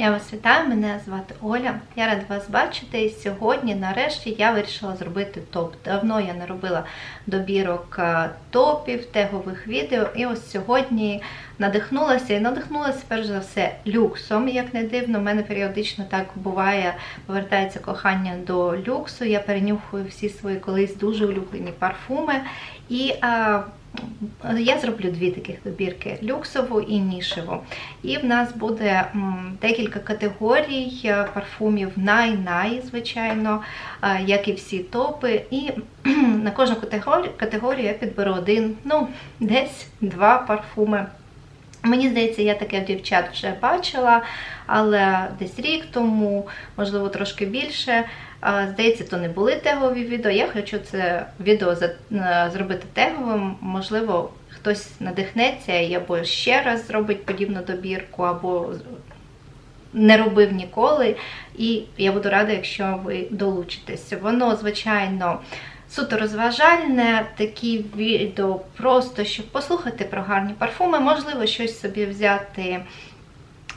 Я вас вітаю, мене звати Оля. Я рада вас бачити. І сьогодні, нарешті, я вирішила зробити топ. Давно я не робила добірок е, топів, тегових відео. І ось сьогодні надихнулася і надихнулася перш за все люксом. Як не дивно, в мене періодично так буває, повертається кохання до люксу. Я перенюхую всі свої колись дуже улюблені парфуми. І а, я зроблю дві таких добірки: люксову і нішеву. І в нас буде декілька категорій е, парфумів най-най, звичайно, е, як і всі топи. І на кожну категорію я підберу один, ну, десь два парфуми. Мені здається, я таке в дівчат вже бачила, але десь рік тому, можливо, трошки більше. Здається, то не були тегові відео. Я хочу це відео е, зробити теговим. Можливо, хтось надихнеться і або ще раз зробить подібну добірку, або не робив ніколи. І я буду рада, якщо ви долучитесь. Воно, звичайно, суто розважальне, такі відео просто, щоб послухати про гарні парфуми, можливо, щось собі взяти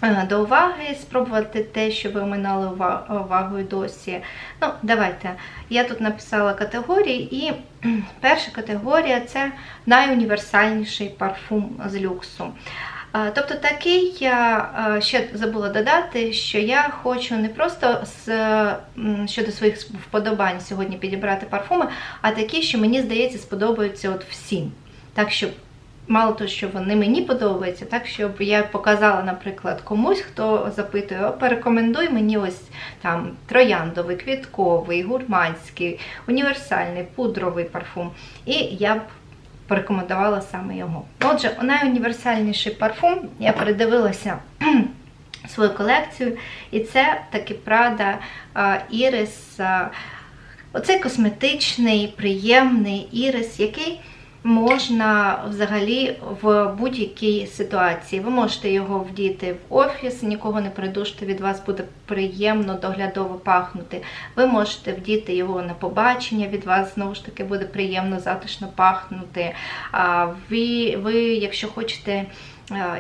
е, до уваги, спробувати те, що ви оминали увагою досі. Ну, давайте. Я тут написала категорії, і перша категорія це найуніверсальніший парфум з люксу. Тобто такий я ще забула додати, що я хочу не просто з, щодо своїх вподобань сьогодні підібрати парфуми, а такі, що мені здається, сподобаються от всім. Так, щоб мало того, що вони мені подобаються, так щоб я показала, наприклад, комусь, хто запитує, «О, порекомендуй мені ось там трояндовий, квітковий, гурманський, універсальний, пудровий парфум. І я б порекомендувала саме його. Отже, найуніверсальніший парфум я передивилася свою колекцію, і це таки Prada Ірис. Оцей косметичний, приємний ірис, який можна взагалі в будь-якій ситуації. Ви можете його вдіти в офіс, нікого не придушити, від вас буде приємно, доглядово пахнути. Ви можете вдіти його на побачення, від вас знову ж таки буде приємно, затишно пахнути. А Ви, ви якщо хочете е,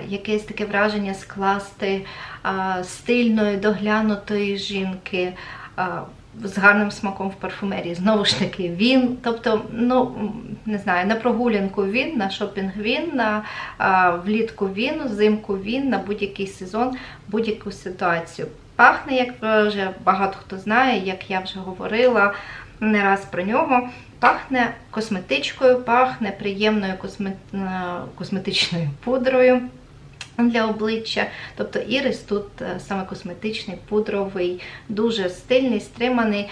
якесь таке враження скласти е, стильної, доглянутої жінки. е, з гарним смаком в парфумерії. Знову ж таки, він, тобто, ну не знаю, на прогулянку він, на шопінг він, на а, влітку він, взимку він, на будь-який сезон, будь-яку ситуацію. Пахне, як вже багато хто знає, як я вже говорила не раз про нього. Пахне косметичкою, пахне приємною е, косметичною пудрою для обличчя. Тобто ірис тут е, саме косметичний, пудровий, дуже стильний, стриманий.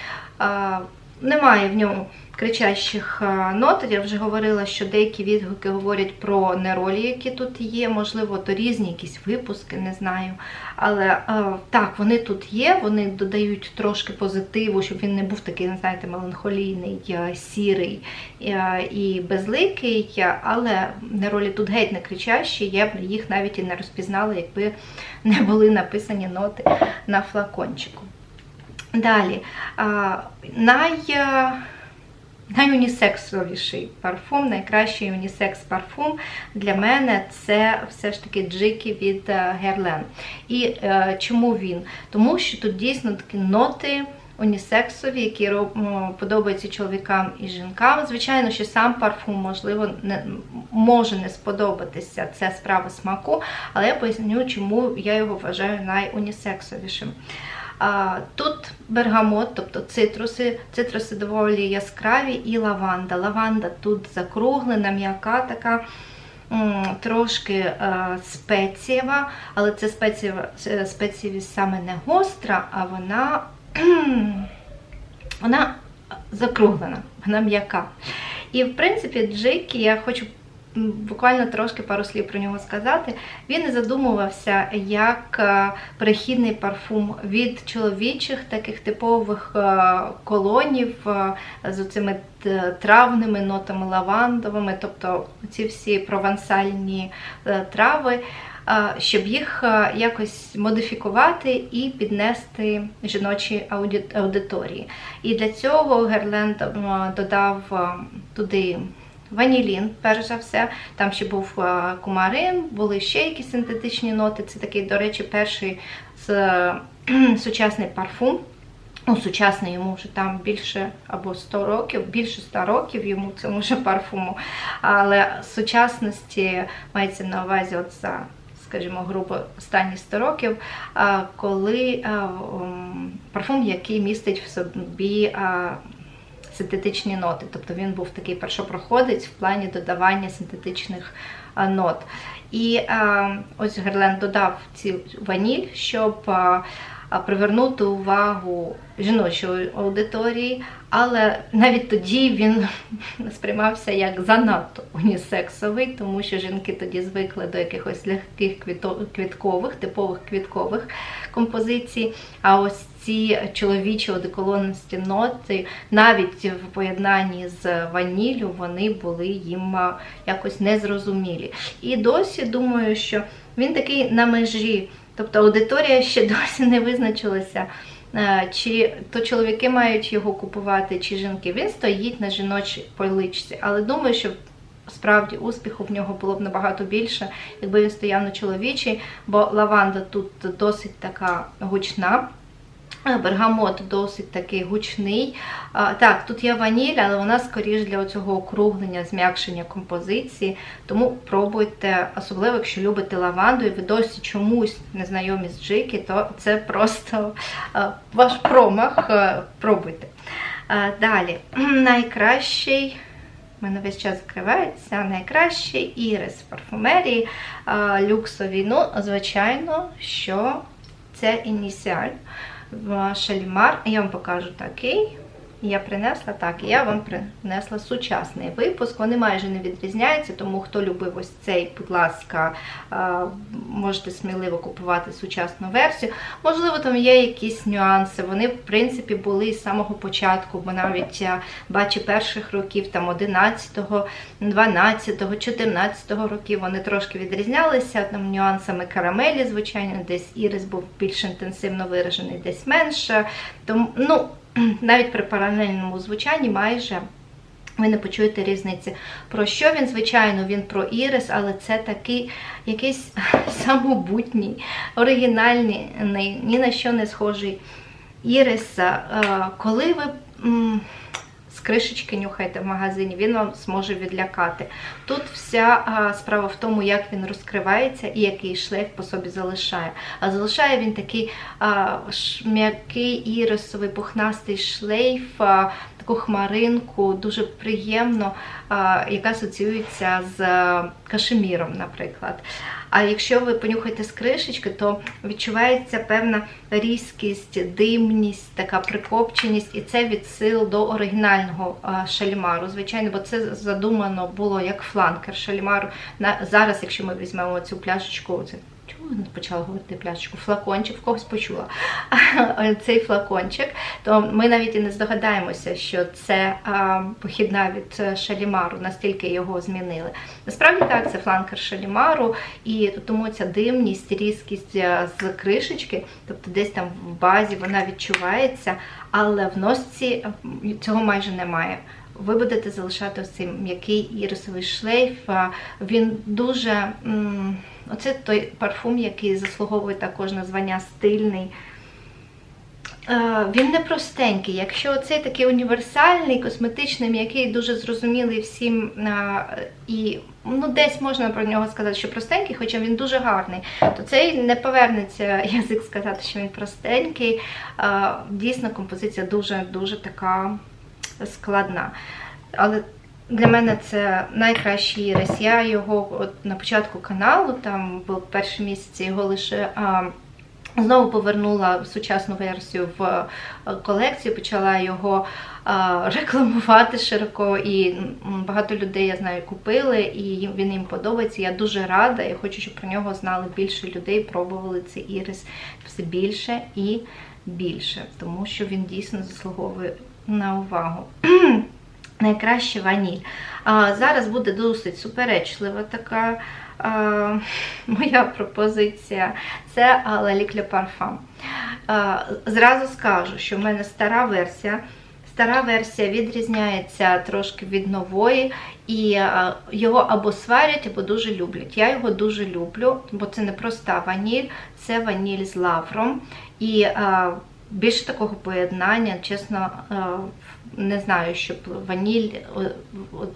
Немає в ньому кричащих нот. Я вже говорила, що деякі відгуки говорять про неролі, які тут є. Можливо, то різні якісь випуски, не знаю. Але так, вони тут є, вони додають трошки позитиву, щоб він не був такий, не знаєте, меланхолійний, сірий і безликий. Але неролі тут геть не кричащі, я б їх навіть і не розпізнала, якби не були написані ноти на флакончику. Далі, най, найунісексовіший парфум, найкращий унісекс парфум для мене це все ж таки джики від е, Guerlain. І е, чому він? Тому що тут дійсно такі ноти. Унісексові, які подобаються чоловікам і жінкам. Звичайно, що сам парфум, можливо, не може не сподобатися. Це справа смаку, але я поясню, чому я його вважаю найунісексовішим. Тут бергамот, тобто цитруси, цитруси доволі яскраві і лаванда. Лаванда тут закруглена, м'яка така. Трошки е, спецієва, але це спецієвість саме не гостра, а вона, вона закруглена, вона м'яка. І, в принципі, Джекі я хочу буквально трошки пару слів про нього сказати. Він і задумувався як е, перехідний парфум від чоловічих таких типових е, колонів е, з цими травними нотами лавандовими, тобто ці всі провансальні трави. Щоб їх якось модифікувати і піднести жіночій аудиторії. І для цього Герленд додав туди ванілін, перш за все. Там ще був е, кумарин, були ще якісь синтетичні ноти. Це такий, до речі, перший е, сучасний парфум. Ну, сучасний йому вже там більше або 100 років, більше 100 років йому цьому вже парфуму. Але сучасності мається на увазі от за, скажімо, грубо останні 100 років, коли парфум, який містить в собі синтетичні ноти. Тобто він був такий першопроходець в плані додавання синтетичних нот. І ось Герлен додав цю ваніль, щоб а, привернути увагу жіночої аудиторії, але навіть тоді він сприймався як занадто унісексовий, тому що жінки тоді звикли до якихось легких квіткових, типових квіткових композицій. А ось ці чоловічі одеколонності ноти, навіть в поєднанні з ваніллю, вони були їм якось незрозумілі. І досі думаю, що він такий на межі. Тобто аудиторія ще досі не визначилася, е, чи то чоловіки мають його купувати, чи жінки. Він стоїть на жіночій поличці, але думаю, що справді успіху в нього було б набагато більше, якби він стояв на чоловічій, бо лаванда тут досить така гучна. Бергамот досить такий гучний. Так, тут є ваніль, але вона скоріш для цього округлення, зм'якшення композиції. Тому пробуйте, особливо якщо любите лаванду і ви досі чомусь не знайомі з джики, то це просто ваш промах. Пробуйте. Далі, найкращий. У мене весь час закривається найкращий ірис парфумерії е. Ну, звичайно, що це ініціаль в Шалімар. Я вам покажу такий. Я принесла так, і я вам принесла сучасний випуск. Вони майже не відрізняються, тому хто любив ось цей, будь ласка, можете сміливо купувати сучасну версію. Можливо, там є якісь нюанси. Вони, в принципі, були з самого початку, бо навіть я бачу перших років, там 11-го, 12-го, 14-го років вони трошки відрізнялися там нюансами карамелі, звичайно, десь ірис був більш інтенсивно виражений, десь менше. Тому, ну, навіть при паралельному звучанні майже ви не почуєте різниці. Про що він, звичайно, він про ірис, але це такий якийсь самобутній, оригінальний, ні- на що не схожий ірис. Е, Коли ви з кришечки нюхайте в магазині, він вам зможе відлякати. Тут вся справа в тому, як він розкривається і який шлейф по собі залишає. А залишає він такий м'який ірисовий пухнастий шлейф, таку хмаринку, дуже приємно, яка асоціюється з кашеміром, наприклад. А якщо ви понюхаєте з кришечки, то відчувається певна різкість, димність, така прикопченість, і це відсил до оригінального а, шалімару. Звичайно, бо це задумано було як фланкер шалімару. На зараз, якщо ми візьмемо цю пляшечку, чому я почала говорити пляшечку? Флакончик, в когось почула. Цей флакончик, то ми навіть і не здогадаємося, що це а, похідна від е, шалімару, настільки його змінили. Насправді так, це фланкер шалімару, і тому ця димність, різкість е, з кришечки, тобто десь там в базі вона відчувається, але в носці е, цього майже немає. Ви будете залишати ось цей м'який ірисовий шлейф. Він дуже. м, Оце той парфум, який заслуговує також на звання стильний. Е, Він не простенький. Якщо цей такий універсальний, косметичний, м'який, дуже зрозумілий всім, е, і ну, десь можна про нього сказати, що простенький, хоча він дуже гарний, то цей не повернеться язик сказати, що він простенький. Е, Дійсно, композиція дуже-дуже така складна. Але для мене це найкращий ірис. Я його от на початку каналу, там в перші місяці його лише. А, Знову повернула в сучасну версію в е, колекцію, почала його рекламувати широко, і багато людей, я знаю, купили, і він їм подобається. Я дуже рада і хочу, щоб про нього знали більше людей, пробували цей ірис все більше і більше, тому що він дійсно заслуговує на увагу. Найкраще ваніль. А, зараз буде досить суперечлива така а, моя пропозиція. Це Лалік Ле Парфам. Зразу скажу, що в мене стара версія. стара версія відрізняється трошки від нової, і його або сварять, або дуже люблять. Я його дуже люблю, бо це не проста ваніль, це ваніль з лавром. І більше такого поєднання, чесно, не знаю, щоб ваніль от,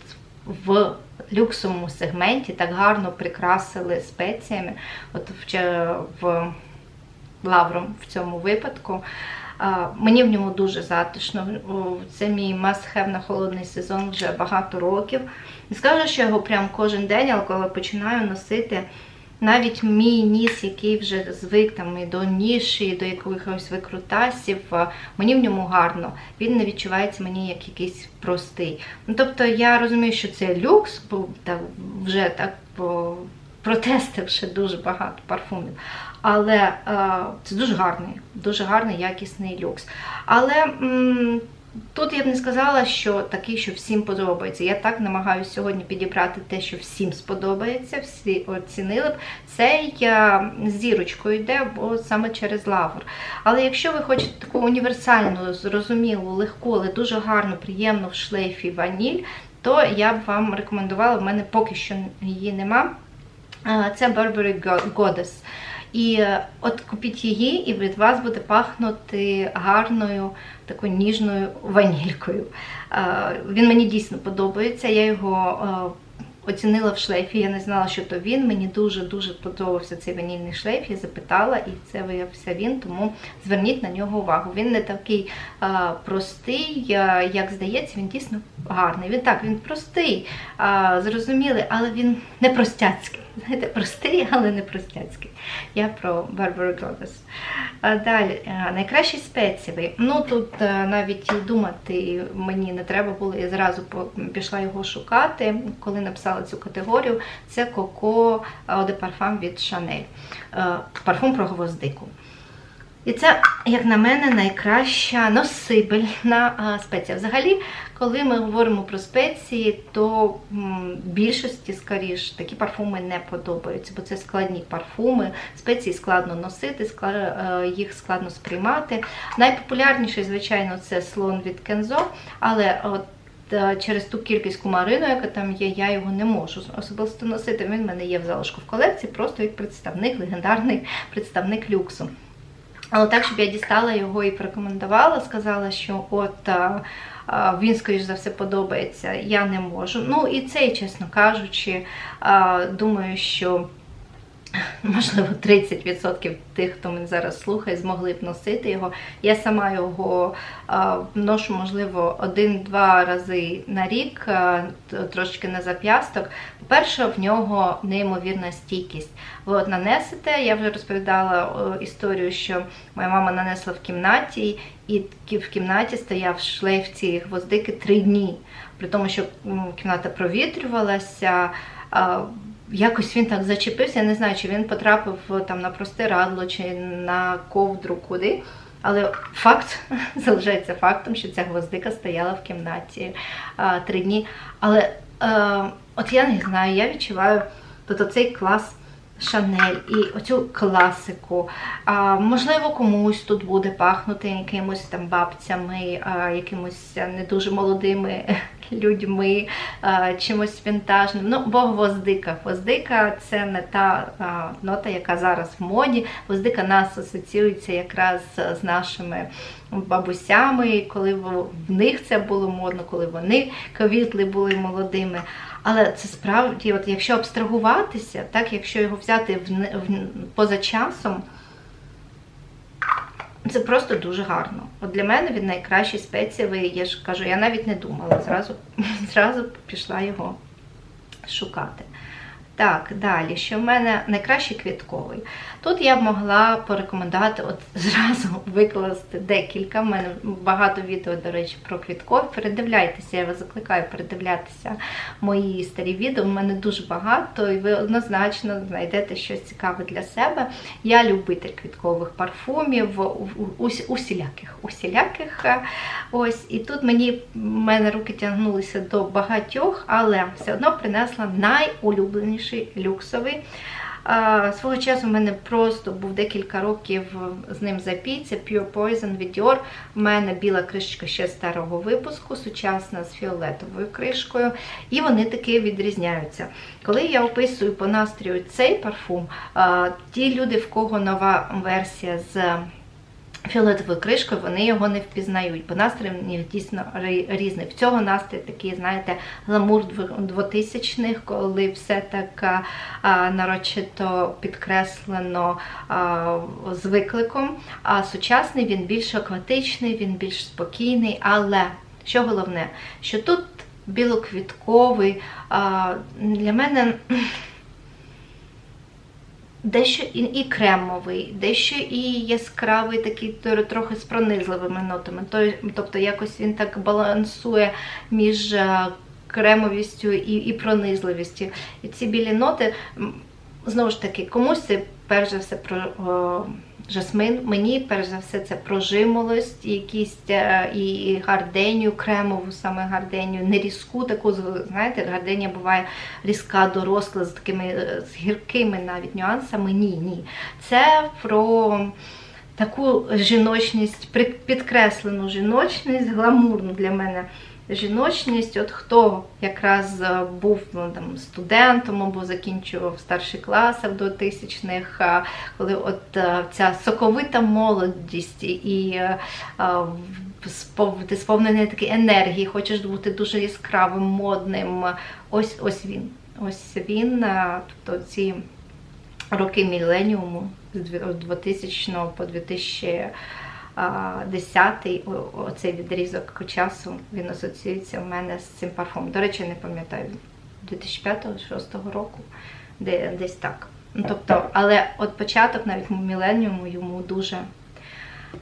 в люксовому сегменті так гарно прикрасили спеціями. От в, в лавром в цьому випадку. Мені в ньому дуже затишно. Це мій must-have на холодний сезон вже багато років. Не скажу, що його прям кожен день, але коли починаю носити навіть мій ніс, який вже звик там і до ніші, до якихось викрутасів, мені в ньому гарно. Він не відчувається мені як якийсь простий. Ну, Тобто я розумію, що це люкс, бо так, вже так протестивши дуже багато парфумів. Але е, це дуже гарний, дуже гарний, якісний люкс. Але м тут я б не сказала, що такий, що всім подобається. Я так намагаюся сьогодні підібрати те, що всім сподобається, всі оцінили б. Цей е, зірочкою йде, бо саме через лавр. Але якщо ви хочете таку універсальну, зрозумілу, легку, але дуже гарну, приємну в шлейфі ваніль, то я б вам рекомендувала, в мене поки що її нема. Це Burberry Goddess. І е, от купіть її, і від вас буде пахнути гарною, такою ніжною ванількою. Він мені дійсно подобається. Я його оцінила в шлейфі. Я не знала, що то він. Мені дуже-дуже подобався цей ванільний шлейф. Я запитала, і це виявився він, тому зверніть на нього увагу. Він не такий простий, як здається, він дійсно гарний. Він так, він простий, зрозумілий, але він не простяцький. Знаєте, простий, але не простяцький. Я про Барбару Goddess. Далі, найкращі спеціви. Ну тут навіть думати мені не треба було, я зразу пішла його шукати, коли написала цю категорію. Це Coco Eau de Parfum від Chanel. Парфум про гвоздику. І це, як на мене, найкраща носибельна спеція. Взагалі, коли ми говоримо про спеції, то більшості, скоріш, такі парфуми не подобаються, бо це складні парфуми, спеції складно носити, е, їх складно сприймати. Найпопулярніший, звичайно, це слон від Кензо, але от е, Через ту кількість кумарину, яка там є, я його не можу особисто носити. Він в мене є в залишку в колекції, просто як представник, легендарний представник люксу. Але так, щоб я дістала його і порекомендувала, сказала, що от він, скоріш за все, подобається, я не можу. Ну і це, чесно кажучи, думаю, що можливо, 30% тих, хто мене зараз слухає, змогли б носити його. Я сама його ношу, можливо, один-два рази на рік, трошки на зап'ясток. По-перше, в нього неймовірна стійкість. Ви от нанесете, я вже розповідала історію, що моя мама нанесла в кімнаті, і в кімнаті стояв шлейф цієї гвоздики три дні. При тому, що кімната провітрювалася якось він так зачепився. Я не знаю, чи він потрапив там на простирадло, чи на ковдру куди. Але факт залишається фактом, що ця гвоздика стояла в кімнаті а, три дні. Але а, от я не знаю, я відчуваю тут оцей клас Шанель і оцю класику. А, Можливо, комусь тут буде пахнути якимось там бабцями, а, якимось не дуже молодими людьми, а, чимось вінтажним. Ну, бо гвоздика. Гвоздика це не та а, нота, яка зараз в моді. Гвоздика нас асоціюється якраз з нашими бабусями, коли в них це було модно, коли вони ковітли були молодими. Але це справді, от якщо абстрагуватися, так, якщо його взяти в, в, поза часом, це просто дуже гарно. От Для мене він найкращий спецієвий, я ж кажу, я навіть не думала, зразу, зразу пішла його шукати. Так, далі, що в мене найкращий квітковий. Тут я б могла порекомендувати от зразу викласти декілька. У мене багато відео, до речі, про квіткові. Передивляйтеся, я вас закликаю передивлятися мої старі відео. У мене дуже багато, і ви однозначно знайдете щось цікаве для себе. Я любитель квіткових парфумів, усіляких. усіляких. Ось, І тут мені мене руки тягнулися до багатьох, але все одно принесла найулюбленіший люксовий свого часу в мене просто був декілька років з ним запій. Pure Poison від Dior. У мене біла кришечка ще старого випуску, сучасна з фіолетовою кришкою. І вони таки відрізняються. Коли я описую по настрою цей парфум, ті люди, в кого нова версія з фіолетовою кришкою, вони його не впізнають, бо настрій в них дійсно різний. В цього настрій такий, знаєте, гламур дв- двотисячних, коли все так а, нарочито підкреслено а, з викликом. А сучасний він більш акватичний, він більш спокійний, але що головне, що тут білоквітковий, а, для мене дещо і, і кремовий, дещо і яскравий, такий трохи з пронизливими нотами. Тобто якось він так балансує між е, кремовістю і, і пронизливістю. І ці білі ноти, знову ж таки, комусь це перш за все про о, жасмин, мені перш за все це про жимолость, і якісь е, і гарденію, кремову саме гарденію, не різку таку, знаєте, гарденія буває різка, доросла з такими е, з гіркими навіть нюансами. Ні, ні. Це про таку жіночність, підкреслену жіночність, гламурну для мене жіночність, от хто якраз е, був ну, там, студентом або закінчував старші класи в 2000-х, коли от е, ця соковита молодість і е, ти сповнений такої енергії, хочеш бути дуже яскравим, модним. Ось ось він. Ось він, тобто ці роки міленіуму з 2000 по 2000 10 оцей відрізок часу він асоціюється в мене з цим парфумом. До речі, не пам'ятаю 2005-2006 року, де десь так. Ну, Тобто, але от початок навіть міленіуму йому дуже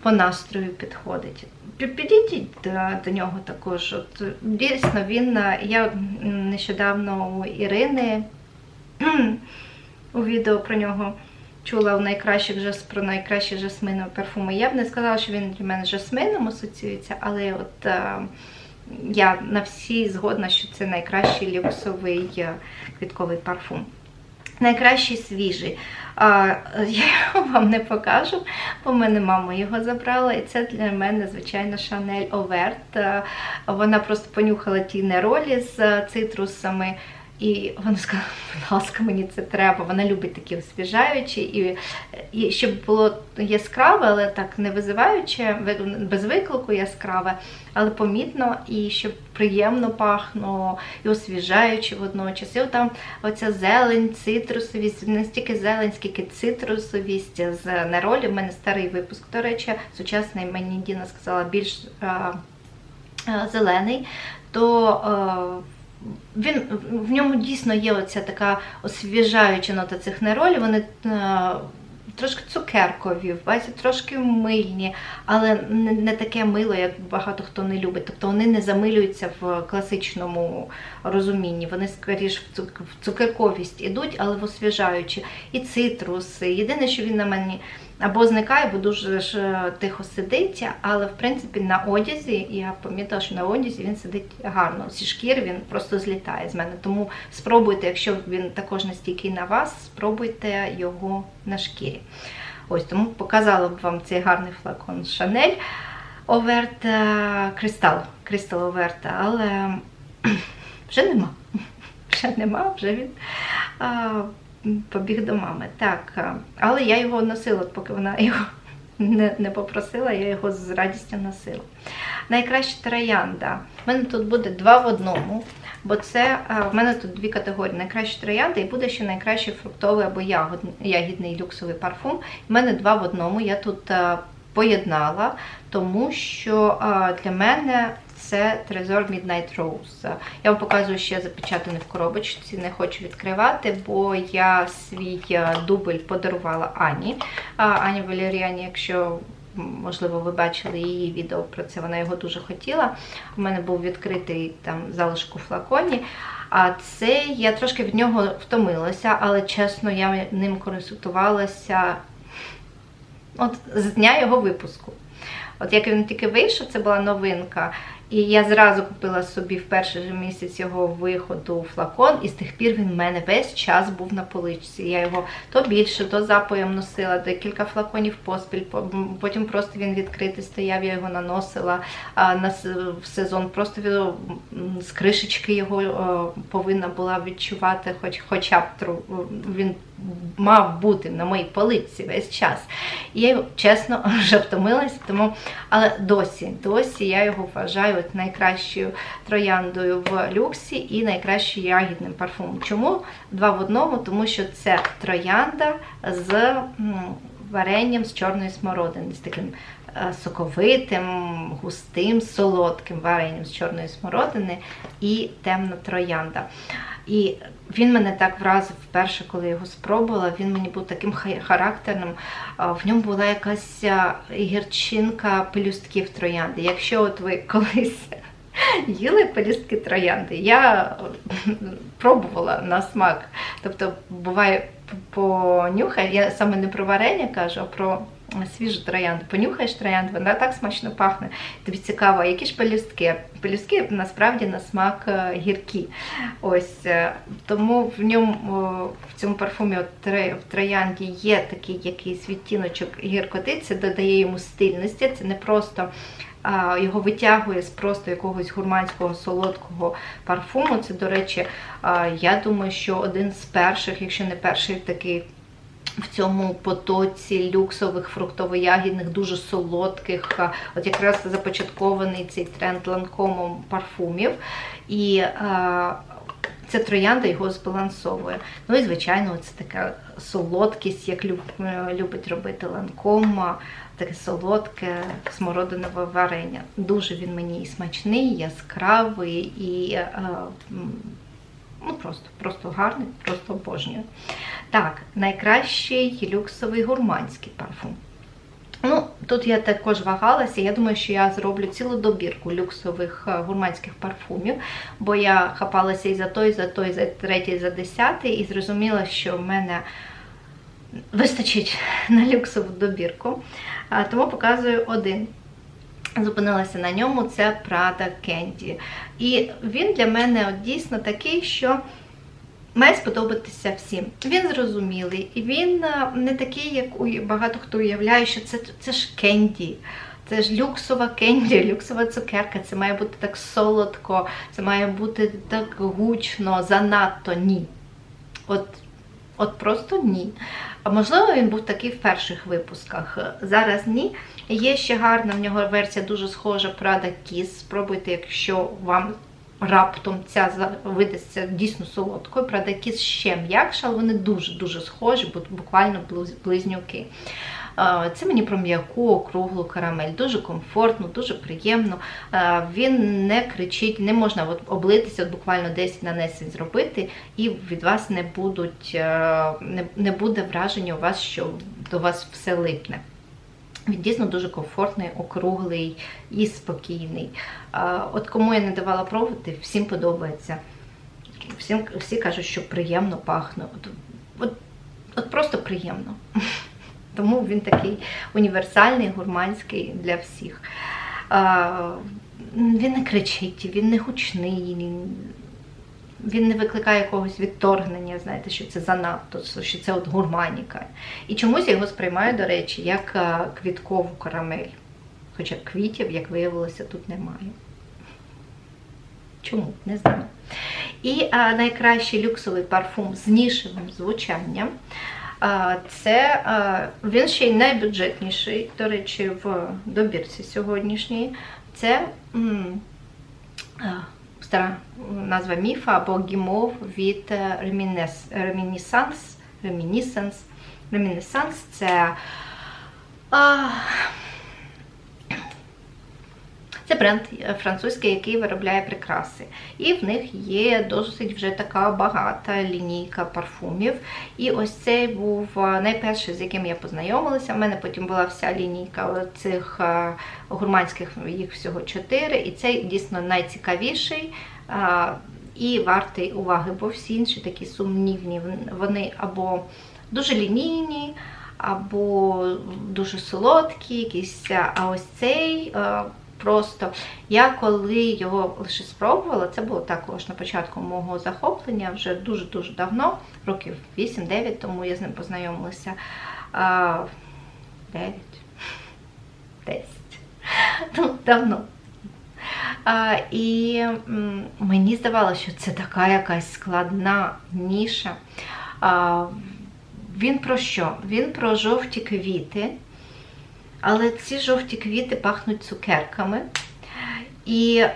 по настрою підходить. Підійдіть до, до нього також. От, Дійсно, він е, я нещодавно у Ірини у відео про нього чула у найкращих про найкращі жасминові парфуми. Я б не сказала, що він для мене з жасмином асоціюється, але от е, я на всі згодна, що це найкращий люксовий е, квітковий парфум. Найкращий свіжий. Я його вам не покажу, бо в мене мама його забрала, і це для мене, звичайно, Шанель Оверт. Вона просто понюхала ті неролі з е, цитрусами. І вона сказала, будь ласка, мені це треба. Вона любить такі освіжаючі, і, і щоб було яскраве, але так не визиваюче, без виклику яскраве, але помітно, і щоб приємно пахнуло, і освіжаюче водночас. І там оця зелень, цитрусовість, не стільки зелень, скільки цитрусовість з неролі. У мене старий випуск, до речі, сучасний мені Діна сказала більш а, а, зелений, то. е, він в ньому дійсно є оця така освіжаюча нота цих неролів. Вони е, трошки цукеркові, бачите, трошки мильні, але не, таке мило, як багато хто не любить. Тобто вони не замилюються в класичному розумінні. Вони скоріш в цукерковість ідуть, але в освіжаючі. І цитруси. Єдине, що він на мені або зникає, бо дуже ж е, тихо сидить, але в принципі на одязі я помітила, що на одязі він сидить гарно. Зі шкіри він просто злітає з мене. Тому спробуйте, якщо він також настільки на вас, спробуйте його на шкірі. Ось тому показала б вам цей гарний флакон Шанель Оверт Кристал. Кристал Оверта, але вже нема. Вже нема, вже він. Побіг до мами. Так, але я його носила, поки вона його не, не попросила, я його з радістю носила. Найкраща троянда. У мене тут буде два в одному, бо це в мене тут дві категорії: найкраща троянда і буде ще найкращий фруктовий або ягодний, ягідний люксовий парфум. У мене два в одному. Я тут поєднала, тому що для мене це Trezor Midnight Rose. Я вам показую ще запечатаний в коробочці, не хочу відкривати, бо я свій е, дубль подарувала Ані. Ані Валеріані, якщо можливо ви бачили її відео про це, вона його дуже хотіла. У мене був відкритий там залишок у флаконі. А це я трошки від нього втомилася, але чесно, я ним користувалася от з дня його випуску. От як він тільки вийшов, це була новинка. І я зразу купила собі в перший же місяць його виходу флакон, і з тих пір він в мене весь час був на поличці. Я його то більше, то запоєм носила, декілька флаконів поспіль. Потім просто він відкритий стояв, я його наносила на сезон. Просто з кришечки його повинна була відчувати, хоч хоча б він мав бути на моїй полиці весь час. І я чесно вже втомилася, тому але досі, досі я його вважаю от найкращою трояндою в люксі і найкращим ягідним парфумом. Чому? Два в одному, тому що це троянда з варенням з чорної смородини, з таким соковитим, густим, солодким варенням з чорної смородини і темна троянда. І він мене так вразив вперше, коли його спробувала. Він мені був таким характерним. В ньому була якась гірчинка пелюстків троянди. Якщо от ви колись їли пелюстки троянди, я пробувала на смак. Тобто, буває понюхай, я саме не про варення кажу, а про свіжу троянду. Понюхаєш троянду, вона так смачно пахне. Тобі цікаво, які ж пелюстки. Пелюстки насправді на смак е, гіркі. Ось е, Тому в ньому в цьому парфумі в троянді є такий якийсь відтіночок гіркоти, це додає йому стильності. Це не просто. Його витягує з просто якогось гурманського солодкого парфуму. Це, до речі, я думаю, що один з перших, якщо не перший такий в цьому потоці люксових фруктово-ягідних, дуже солодких, от якраз започаткований цей тренд ланкомом парфумів. І ця троянда його збалансовує. Ну і, звичайно, це така солодкість, як любить робити ланкома, таке солодке смородинове варення. Дуже він мені і смачний, яскравий і ну просто просто гарний, просто обожнюю. Так, найкращий люксовий гурманський парфум. Ну, Тут я також вагалася, я думаю, що я зроблю цілу добірку люксових е, гурманських парфумів, бо я хапалася і за той, і за той, і за третій, і за десятий, і зрозуміла, що в мене вистачить на люксову добірку. Тому показую один. Зупинилася на ньому, це Prada Candy. І він для мене от дійсно такий, що має сподобатися всім. Він зрозумілий, і він е, не такий, як багато хто уявляє, що це це ж кенді. Це ж люксова кенді, люксова цукерка, це має бути так солодко, це має бути так гучно, занадто ні. От От просто ні. Можливо, він був такий в перших випусках. Зараз ні. Є ще гарна в нього версія, дуже схожа Prada Kiss. Спробуйте, якщо вам раптом ця видасться дійсно солодкою. Prada Kiss ще м'якша, але вони дуже-дуже схожі, буквально близнюки. Це мені про м'яку, округлу карамель. Дуже комфортно, дуже приємно. Він не кричить, не можна облитися, от буквально 10 нанесень зробити, і від вас не будуть, не буде враження у вас, що до вас все липне. Він дійсно дуже комфортний, округлий і спокійний. От кому я не давала пробувати, всім подобається. Всім, Всі кажуть, що приємно пахне. От, от, от просто приємно. Тому він такий універсальний, гурманський для всіх. Він не кричить, він не гучний, він не викликає якогось відторгнення, знаєте, що це занадто, що це от гурманіка. І чомусь я його сприймаю, до речі, як квіткову карамель. Хоча квітів, як виявилося, тут немає. Чому? Не знаю. І а, найкращий люксовий парфум з нішевим звучанням. Це він ще й найбюджетніший, до речі, в добірці сьогоднішній. Це. Стара назва міфа або гімов від ремінісанс. Ремінісанс. Ремінесанс це це бренд французький, який виробляє прикраси. І в них є досить вже така багата лінійка парфумів. І ось цей був найперший, з яким я познайомилася. У мене потім була вся лінійка цих гурманських, їх всього чотири. І цей дійсно найцікавіший. І вартий уваги, бо всі інші такі сумнівні, вони або дуже лінійні, або дуже солодкі, якісь. А ось цей просто я коли його лише спробувала, це було також на початку мого захоплення, вже дуже-дуже давно, років 8-9, тому я з ним познайомилася. А, 9, 10. Ну, давно. А, і мені здавалося, що це така якась складна ніша. А, він про що? Він про жовті квіти, але ці жовті квіти пахнуть цукерками. І е,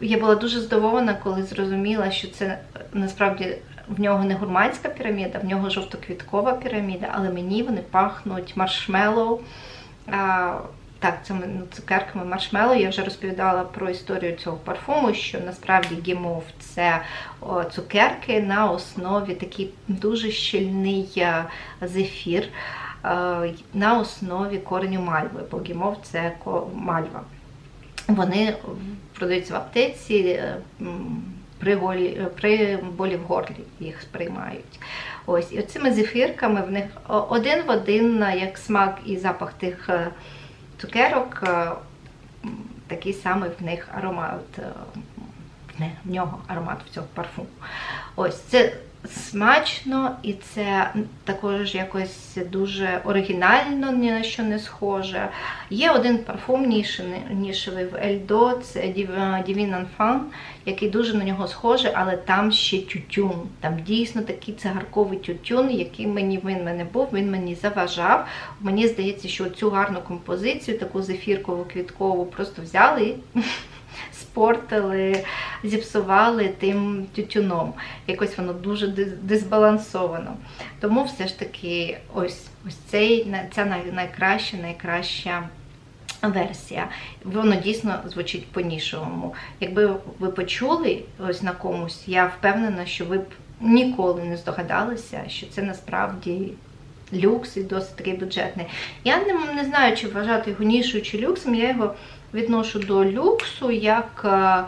я була дуже здивована, коли зрозуміла, що це е, насправді в нього не гурманська піраміда, в нього жовтоквіткова піраміда, але мені вони пахнуть маршмеллоу. Е, так, цими ну, цукерками маршмеллоу. Я вже розповідала про історію цього парфуму, що насправді гімов це о, цукерки на основі такий дуже щільний е, зефір на основі кореню мальви, бо гімов це мальва. Вони продаються в аптеці е, при, голі, при болі в горлі їх сприймають. Ось, і оцими зефірками в них один в один, е, як смак і запах тих е, цукерок, е, такий самий в них аромат, е, в нього аромат в цього парфуму. Ось це смачно і це також якось дуже оригінально, ні на що не схоже. Є один парфум нішевий, в Ельдо, це Divine Enfant, який дуже на нього схожий, але там ще тютюн. Там дійсно такий цигарковий тютюн, який мені він мене був, він мені заважав. Мені здається, що цю гарну композицію, таку зефіркову квіткову, просто взяли і спортили, зіпсували тим тютюном. Якось воно дуже дис- дисбалансовано. Тому все ж таки, ось ось цей ця найкраща, найкраща. Версія, воно дійсно звучить по-нішовому. Якби ви почули ось на комусь, я впевнена, що ви б ніколи не здогадалися, що це насправді люкс і досить такий бюджетний. Я не, не знаю, чи вважати його нішою чи люксом, я його відношу до люксу як. е,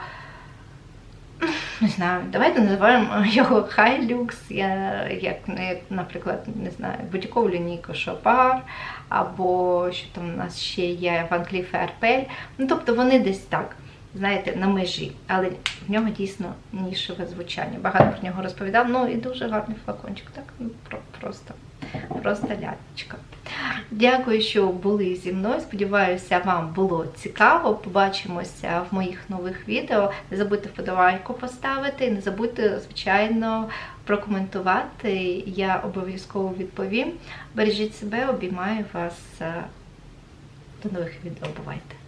Не знаю, давайте називаємо його хай люкс, як, ну, наприклад, не знаю, бутікову лінійку Шопар, або що там у нас ще є Ван Кліф Арпель. Ну, тобто вони десь так, знаєте, на межі. Але в нього дійсно нішеве звучання. Багато про нього розповідав. Ну і дуже гарний флакончик, так? Ну, про- просто, просто лялечка. Дякую, що були зі мною. Сподіваюся, вам було цікаво. Побачимося в моїх нових відео. Не забудьте вподобайку поставити, не забудьте, звичайно, прокоментувати. Я обов'язково відповім. Бережіть себе, обіймаю вас. До нових відео. Бувайте!